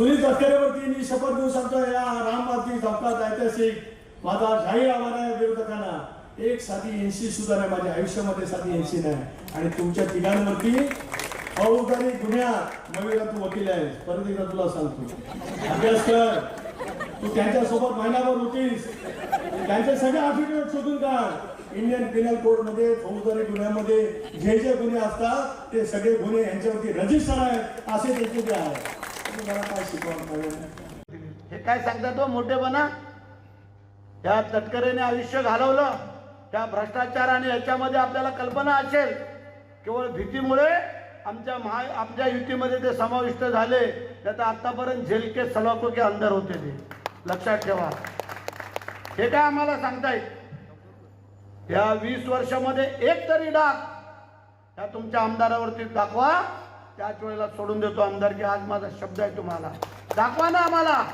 सुनील तटकरेवरती मी शपथ घेऊ सांगतो या रामबाती धपकात ऐतिहासिक माझा जाहीर आव्हान आहे विरोधकांना. एक साधी एनसी सुद्धा नाही माझ्या आयुष्यामध्ये साधी एनसी नाही. आणि तुमच्या तिघांवरती फौजदारी गुन्ह्यात नवीला तू वकील आहेस परत एकदा तुला सांगतो. अभ्यास कर. तू त्यांच्यासोबत महिनाभर होतीस. त्यांचे सगळे अफिडेविट शोधून काढ. इंडियन पिनल कोडमध्ये फौजदारी गुन्ह्यामध्ये जे जे गुन्हे असतात ते सगळे गुन्हे यांच्यावरती रजिस्टर आहेत असे त्याचे ते आहे काय शिकवा हे काय सांगता तो हो, मोठेपणा? या तटकरेने आयुष्य घालवलं त्या भ्रष्टाचार आणि याच्यामध्ये आपल्याला कल्पना असेल. केवळ भीतीमुळे आमच्या महा आमच्या युतीमध्ये ते समाविष्ट झाले त्याचा आतापर्यंत झेलके सलाको के अंदर होते ते. लक्षात ठेवा. हे काय आम्हाला सांगतायत या वीस वर्षामध्ये एक तरी डाग त्या तुमच्या आमदारावरती दाखवा. त्याच वेळेला सोडून देतो. आमदार की आज माझा शब्द आहे तुम्हाला. दाखवा ना आम्हाला.